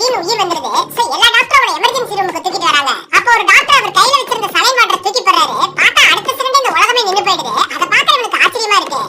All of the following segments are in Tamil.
திடீர்னு உயிர் வந்துருது. சோ எல்லா டாக்டரோட எமர்ஜென்சி ரூமுக்கு தூக்கிட்டு வராங்க. அப்ப ஒரு டாக்டர் அவர் கையில வச்சிருந்த சலைன் வாட்டர் தூக்கி போடுறாரு. பார்த்தா அடுத்த செகண்ட் இந்த உலகமே நின்னு போயிடுது. அதை பார்த்தா இவனுக்கு ஆச்சரியமா இருக்கு.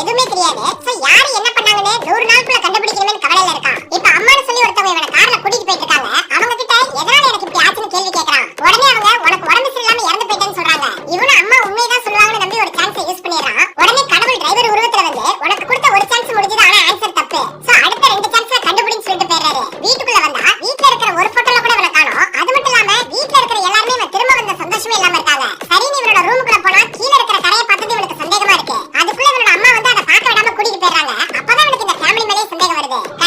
எதுவுமே தெரியாது. சோ யாரு என்ன பண்ணாங்கன்னு நூறு நாளுக்குள்ள Bye bye.